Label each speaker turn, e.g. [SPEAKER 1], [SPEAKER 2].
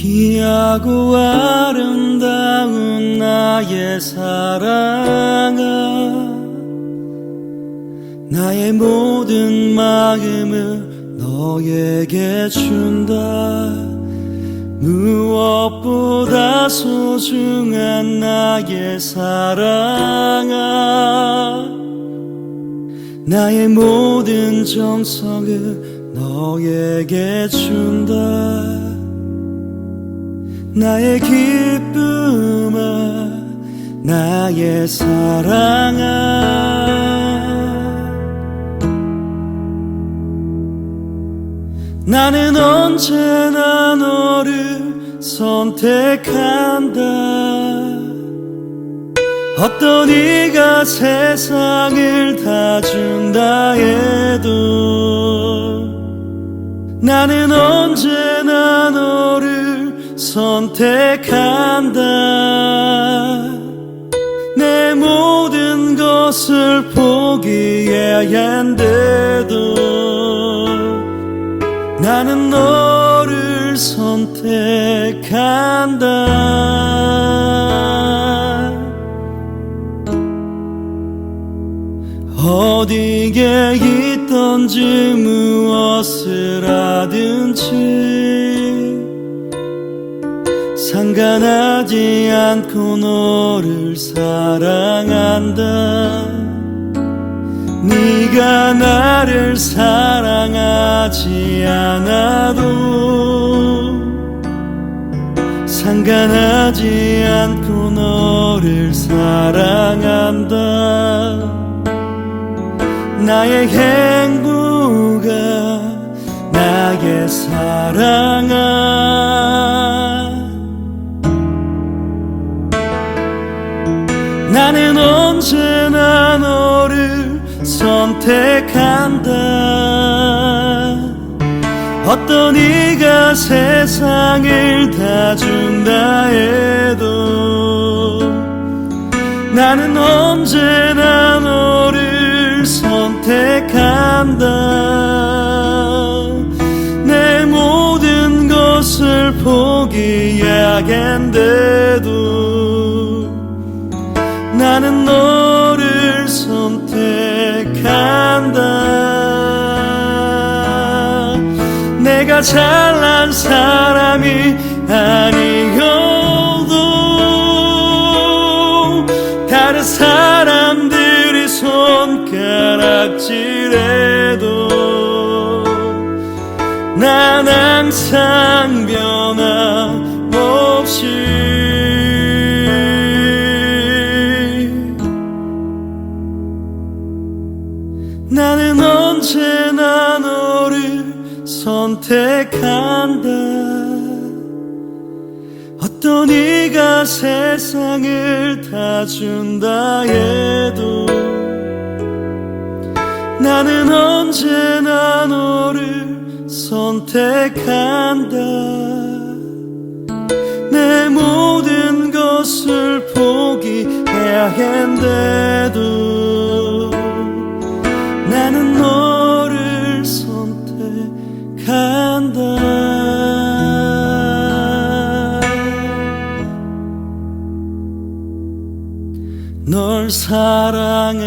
[SPEAKER 1] 귀하고 아름다운 나의 사랑아 나의 모든 마음을 너에게 준다. 무엇보다 소중한 나의 사랑아 나의 모든 정성을 너에게 준다 나의 기쁨아 나의 사랑아. 나는 언제나 너를 선택한다. 어떤 이가 세상을 다 준다 해도 나는 너를 선택한다. 내 모든 것을 포기해야 한데도 나는 너를 선택한다. 어디에 있던지 무엇을 하든지 상관하지 않고 너를 사랑한다. 네가 나를 사랑하지 않아도 상관하지 않고 너를 사랑한다. 나의 행복아 나의 사랑아 나는 언제나 너를 선택한다. 어떤 이가 세상을 다 준다 해도 나는 언제나 너를 선택한다. 내 모든 것을 포기하겠는데도 잘난 사람이 아니어도 다른 사람들이 손가락질해도 난 항상 변함없이 선택한다 어떤 이가 세상을 다 준다 해도 나는 언제나 너를 선택한다 내 모든 것을 포기해야 했는 널 사랑한다